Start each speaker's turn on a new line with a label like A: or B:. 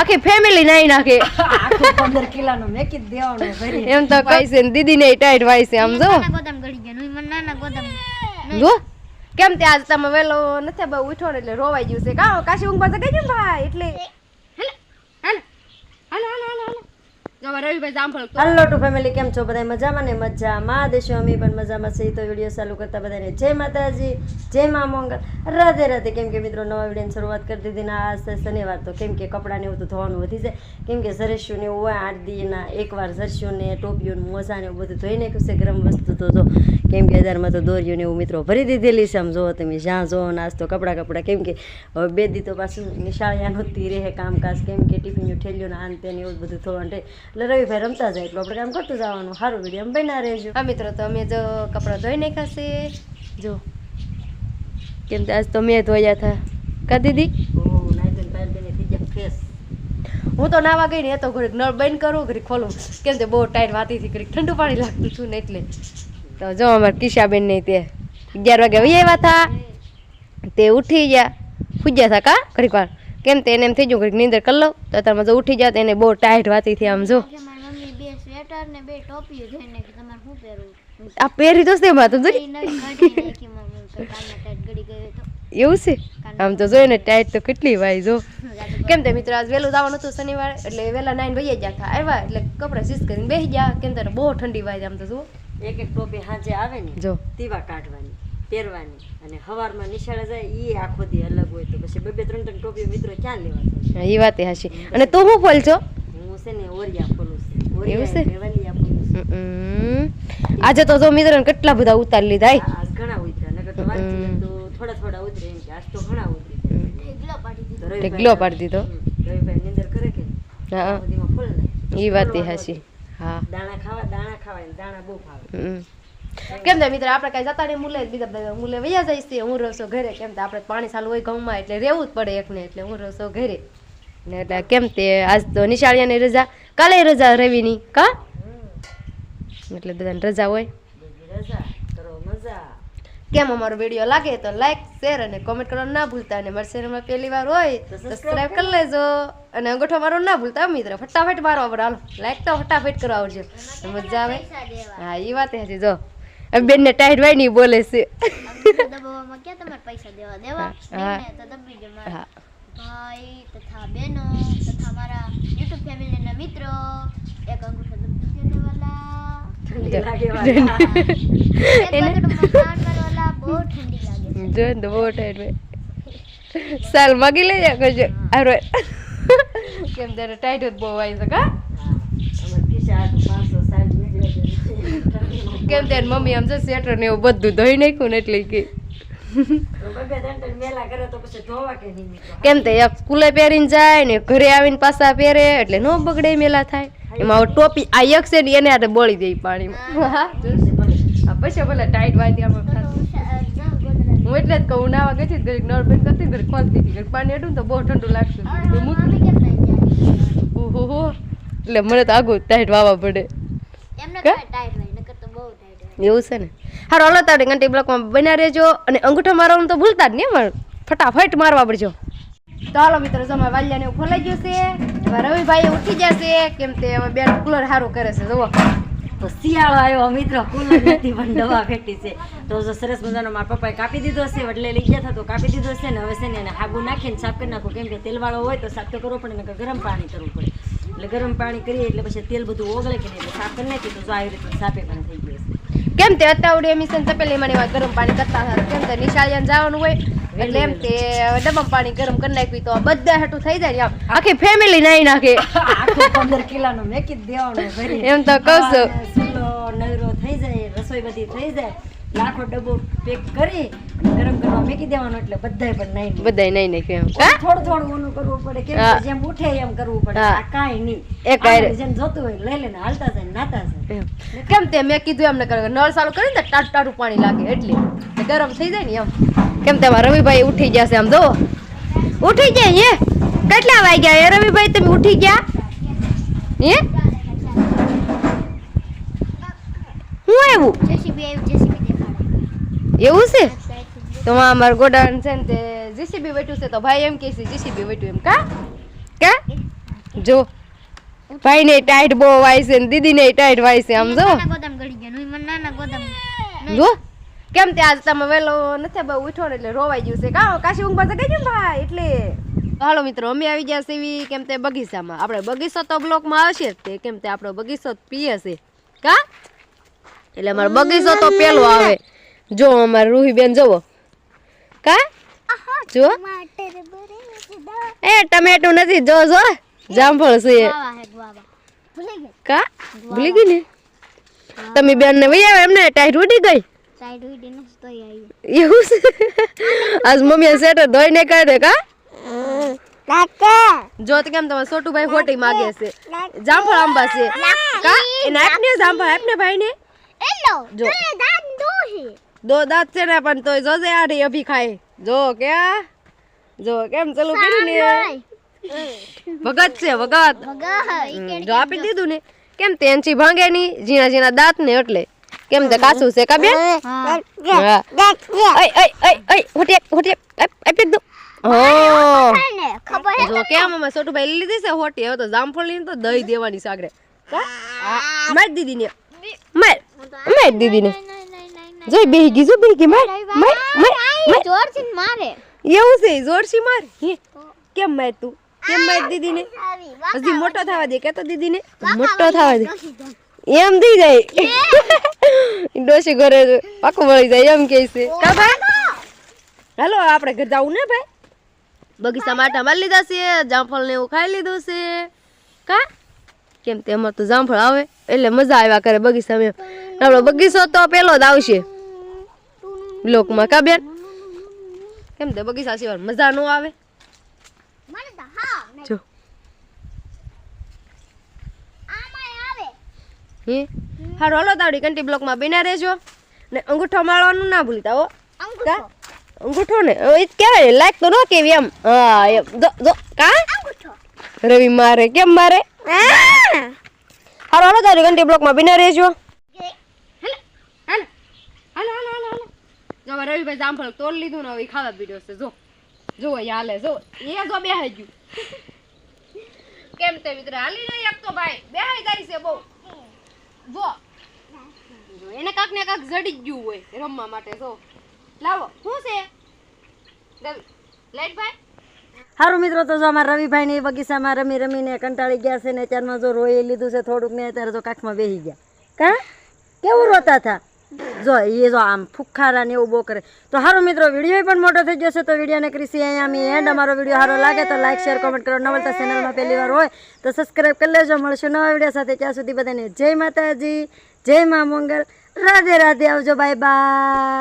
A: આખી ફેમિલી નાઈ નાખે.
B: આખું પંદર કિલોનું મેકી જ ભરી
A: એમ તો કઈ છે દીદી ને ટાઈટ વાય છે આમ જો.
C: ગોદામ ગળી ગયા મને નાના ગોદામ
A: જો. કેમ તે આજ તમે વેલો નથી બહુ ઉઠો એટલે રોવાઈ ગયું છે. કા કાશી ઊંઘ પાસે ગઈ ને ભાઈ? એટલે હાલે હાલે હાલે હાલે હાલે હાલે
B: હલો ટુ ફેમિલી કેમ છો? બધા મજામાં ને મજામાં? દેશો, અમે પણ મજામાં છીએ. તો વીડિયો ચાલુ કરતા બધાને જય માતાજી, જય મા મંગલ. રાધે રાધે. કેમ કે મિત્રો, નવા વિડીયોની શરૂઆત કરી દીધી ને આ શનિવાર તો કેમ કે કપડાને એવું તો ધોવાનું વધી જાય. કેમ કે સરસ્યું ને એવું હોય આઠ દીના એકવાર સરસ્યું ને ટોપિયું ને મોજા ને એવું બધું ધોઈ નાખ્યું છે, ગરમ વસ્તુ તો જો. કેમ કે હજારમાં તો દોરીઓને એવું મિત્રો ભરી દીધેલી છે, આમ જોવો તમે જ્યાં જોવો નાસ્તો, કપડાં કપડાં. કેમ કે હવે બે દી તો પાછું નિશાળિયા નહોતી રહે કામકાજ. કેમ કે ટિફિનનું ઠેલ્યું ને આન તેને એવું બધું થવાનું રહે એટલે રવિભાઈ રમતા જાય એટલું આપણે કામ કરતું જવાનું. સારું વીડિયો અમે બના રહેજો.
A: હા મિત્રો તો અમે જો કપડાં ધોઈ નાખ્યા છે. જો. કેમ કે આજ તો મેં ધોયા હતા કા દીદી? હું તો નાવા ગઈ ને એ તો ઘડીક નળ બંધ કરું ઘડીક ખોલું. કેમ તે બહુ ટાઈટ વાતી હતી ઘડીક ઠંડુ પાણી લાગતું છું ને એટલે. તો જો અમારે કિશાબેન નહીં તે અગિયાર વાગે વહી આવ્યા હતા તે ઉઠી ગયા. ફૂજ્યા હતા કા? ઘડીક વાર. કેમ તે એને એમ થઈ ગયું ઘડીક નીંદર કરી લઉં તો તારમાં જો ઉઠી જાય તો એને બહુ ટાઈટ વાતી થઈ આમ જો.
C: કે મારી મમ્મી બે સ્વેટર ને બે ટોપીઓ જોઈને કે તમારે શું પહેરવું?
A: આ પહેરી તો છે જો. એવું છે? આમ તો જોઈને ટાઈટ તો કેટલી વાય જો. કેમ તે મિત્ર આજ વહેલું જવાનું હતું શનિવારે એટલે વહેલા નાઈન વહી ગયા હતા આવ્યા એટલે કપડાં સીસ કરીને બેસી ગયા કેમ તારે બહુ ઠંડી વાય આમ તો જુઓ.
B: એક એક ટોપી હાજે આવે ને
A: જો.
B: તીવા કાઢવાની. પહેરવાની. અને હવારમાં નિશાળે જાય એ આખો દી અલગ હોય તો પછી બે બે ત્રણ ત્રણ ટોપીઓ મિત્રો ક્યાં લેવા
A: એ વાત એ હાચી અને તું શું ફોલ છો
B: હું છે ને ઓરિયા ફોલું છે.
A: એવું
B: ઓરિયા ફોલું
A: આજે તો જો મિત્રો કેટલા બધા ઉતાર લીધા.
B: ઘણા ઉતર્યા. નકર તો તો થોડા થોડા ઉતરે એમ કે આજ તો ઘણા ઉતરે
C: ઢેગલો પાડી દીધો.
B: રવિભાઈ નિંદર કરે કે
A: હા. એ વાત એ હાચી હા.
B: દાણા ખાવા દાણા ખાવા દાણા બહુ ભાવે.
A: કેમ તે મિત્ર? આપણે કઈ જતા નહીં મુલે બીજા બધા મુલે વૈયા જાય છે હું રહું છું ઘરે. કેમ તે આપણે પાણી ચાલુ હોય ઘઉંમાં એટલે રહેવું જ પડે એકને એટલે હું રહું છું ઘરે. ને એટલે કેમ તે આજ તો નિશાળિયાની રજા. કાલે રજા રવિની કા? એટલે બધાને રજા હોય.
B: રજા કરો મજા.
A: કેમ અમારો વીડિયો લાગે તો લાઈક શેર અને કોમેન્ટ કરવાનું ના ભૂલતા અને મારી ચેનલમાં પહેલી વાર હોય તો સબસ્ક્રાઈબ કરી. લેજો અને અંગૂઠો મારો ના ભૂલતા મિત્ર. ફટાફટ મારો આવડે. હાલો લાઈક તો ફટાફટ કરો આવજો મજા આવે? હા એ વાત હજી જો. હવે બેનને ટાઈટ વાય નહીં બોલે છે.
C: દબાવવામાં ક્યાં તમારે પૈસા દેવા દેવા તો દબી દે મારા ભાઈ તથા બેનો તથા મારા યુટ્યુબ ફેમિલીના મિત્રો એક અંગૂઠો દબી દે વાલા.
B: ઠંડી લાગે
C: સ્નાન કરવાલા બહુ ઠંડી લાગે છે.
A: જો ને બહુ ટાઈટ વાય સાલ મગી લઈ જાય કરજો કેમ તારે ટાઈટ જ બહુ આવી છે કા
B: હા, અમારે કિસ્સા આટલું પાંચસો સાઠ નીકળે છે. ઠંડીમાં
A: કેમ તારે મમ્મી આમ જો સેટર ને એવું બધું ધોઈ નાખ્યું ને એટલે કે.
B: તો તો
A: કેમ તે એક સ્કૂલે પહેરીને જાય ને ઘરે આવીને પાછા પહેરે એટલે નો બગડે મેલા થાય. એમાં હવે ટોપી આ એક છે ને એને હાથે બળી દે પાણીમાં. પછી ભલે ટાઈટ વાંધી આમાં હું એટલે જ કહું નાવા ગઈ હતી ઘરે નળ બંધ કરતી ઘરે ખોલતી હતી. પાણી હેઠું તો બહુ ઠંડુ લાગશે. ઓહો એટલે મને તો આગું ટાઈટ વાવા પડે.
C: એમને ટાઈટ હોય નકર તો બહુ ટાઈટ હોય
A: એવું છે ને? હારો, હલો તાવડે ઘંટી બ્લોકમાં બન્યા રહેજો અને અંગૂઠો મારવાનું તો ભૂલતા જ નહીં પણ ફટાફટ મારવા પડજો. તો હાલો મિત્રો, જો અમારે વાલિયાને એવું ખોલાઈ ગયું છે રવિભાઈ ઉઠી જશે કેમ તે હવે બેન કુલર સારું કરે છે, જુઓ.
B: તો શિયાળો આવ્યો, મિત્રો, કુલર નથી, પણ દવા ફેટી છે. તો જો સરસ મજાનો મારા પપ્પાએ કાપી દીધો છે એટલે લઈ ગયા તો કાપી દીધો છે, ને હવે છે ને એને હાગુ નાખીને સાફ કરી નાખો, કેમ કે તેલવાળો હોય તો સાફ તો કરવો પડે ને ગરમ પાણી કરવું પડે. એટલે ગરમ પાણી કરીએ, એટલે પછી તેલ બધું ઓગળે કે નહીં, એટલે સાફ કરી નાખી તો જો આવી રીતે સાફે પણ થઈ ગયું છે.
A: કેમ તે મિશન તપેલી મને એવા ગરમ પાણી કરતા હતા. કેમ તે નિશાળિયાને જવાનું હોય એટલે એમ તે ડબમ પાણી ગરમ કરી નાખ્યું તો બધા હેઠું થઈ જાય આમ. આખી ફેમિલી નાઈ નાખે.
B: પંદર કિલોનું મેકી દેવાનું
A: એમ તો કહું છું.
B: નવરો થઈ જાય રસોઈ બધી થઈ જાય. લાખો ડબ્બો પેક કરી ગરમ કરવા મેકી દેવાનો એટલે બધાય પણ નહીં
A: બધાય નહીં નહીં એમ.
B: થોડું થોડું ઓનું કરવું પડે. કે જેમ ઉઠે એમ કરવું પડે. આ કાઈ નહીં.
A: એક.
B: જેમ જોતું હોય લઈ લેને હાલતા જાય નાતા જાય
A: કેમ તે મેં કીધું એમ ન કરે નળ ચાલુ કરીને તો ટાટ ટાટું પાણી લાગે એટલે. ગરમ થઈ જાય ને એમ. કેમ તેમાં રવિભાઈ ઉઠી ગયા છે આમ જો ઉઠી ગયા હે? કેટલા વાગ્યા એ રવિભાઈ તમે ઉઠી ગયા? હે? હું
C: આવ્યું?
A: એવું છે? તો અમાર ગોડાઉન છે ને તે જીસીબી વેટ્યું છે તો ભાઈ એમ કહે છે જીસીબી વેટ્યું એમ કા? કા? જો. ભાઈ ને ટાઈટ બહુ વાય છે ને ટાઈટ વાય છે આમ જો. કેમ તે આજ તમે વહેલો નથી બહુ ઉઠો ને એટલે રોવાઈ ગયું છે. કા કાશી ઊંઘ પાસે કઈ ભાઈ? એટલે. હાલો મિત્રો અમે આવી ગયા સીવી કેમ તે બગીચામાં. આપણે બગીચો તો બ્લોકમાં આવશે તે કેમ તે આપણો બગીચો પીએ છે. કા? એટલે અમારો બગીચો તો પેલો આવે. જો અમારે રૂહીબેન જવો કા? જો એ ટમેટું નથી જો જો. જામફળ છે કા? ભૂલી ગઈ ને? તમે બેન ને વહી આવે એમને ટાઈટ ઉડી ગઈ? એવું છે? આજ મમ્મીએ સેટર ધોઈને કાઢે કા? જો તો કેમ તમારે છોટુભાઈ ખોટી માગે છે? જામફળ આંબા છે. કા? એને આપને જામફળ આપને ભાઈ ને
C: એલો
A: જો.
C: દાન દોહી
A: દો દાંત છે ને પણ તોય જોજે આડી અભી ખાય જો કે જો કેમ ચલું કર્યું ને ભગત છે ભગત. જો આપી દીધું ને? કેમ તેનચી ભાંગે ની? ઝીણા ઝીણા દાંત ને એટલે. કેમ તે કાચું છે કા બેન?
C: હા.
A: હા. અય અય અય અય હોટી આપ, હોટી આપ, આપ, આપી દો. હા.
C: ને? ખબર હે
A: જો કેમ અમે છોટુભાઈ લીધી છે હોટી? હવે તો જામફળ તો દહીં દેવાની સાગરે મારી દીદી ને માર. માર દીદી ને જોઈ બેહી ગઈ જો બેહી ગઈ માર માર માર
C: જોરથી મારે.
A: એવું છે જોરથી માર. કેમ માર તું? કેમ માર દીદી ને હજી મોટો થવા દે કે તો દીદી ને મોટો થવા દે. એમ થઈ જાય. ડોશી ઘરે પાકું વળી જાય એમ કે છે. કા ભાઈ? હાલો. આપણે ઘર જવું ને ભાઈ? બગીચા માટે મારી લીધા છે જામફળ ને એવું ખાઈ લીધું છે. કા? કેમ તે અમારે તો જામફળ આવે એટલે મજા આવ્યા કરે બગીચામાં. એમ આપણો બગીચો તો પેલો જ આવશે. બ્લોકમાં. કા બેન? કેમ તે બગીચા સિવાય મજા નો આવે?
C: મને તો હા
A: જો. હે? હારું હાલો તાવડી કંટી બ્લોકમાં બેના રહેજો. ને અંગૂઠો માળવાનું ના ભૂલતા હો. અંગૂઠો? ને? એ કેવાય કહેવાય લાઈક તો ન કેવી એમ. હા એમ. જો જો. કા? રવિ મારે કેમ મારે? હારું હાલો તાવડી કંટી બ્લોકમાં બેના રહેજો હાલો હાલો હાલો હાલો હાલો હાલો જો હવે રવિભાઈ જામફળ તોડ લીધું ને હવે ખાવા પીડ્યો છે. જો જો હાલે, જો. એ જો બે ગયું. કેમ તે મિત્ર હાલી નહીં એકતો ભાઈ? બેહાઈ જાય છે બહુ. જો. એને કાક ને કાક જડી ગયું હોય રમવા માટે, જો. લાવો, શું છે? રવિ લાઈટ ભાઈ?
B: સારું મિત્રો, તો જો અમારા એ બગીચામાં રમી રમીને કંટાળી ગયા છે ને અત્યારમાં જો રોઈ લીધું છે થોડુંક ને અત્યારે જો કાખમાં બેસી ગયા. કા? કેવું રોતા હતા? જો એ જો આમ ફુખારા ને એવું બહુ કરે. તો સારું મિત્રો, વીડિયો પણ મોટો થઈ જશે તો વિડીયોને કરીશી અહીંયા અમે એન્ડ અમારો વીડિયો સારો લાગે તો લાઈક શેર કોમેન્ટ કરો. નવલતા ચેનલમાં પહેલી વાર હોય તો સબસ્ક્રાઈબ કરી લેજો. મળશે નવા વીડિયો સાથે ત્યાં સુધી બધાને જય માતાજી, જય મા મંગલ. રાધે રાધે આવજો. Bye bye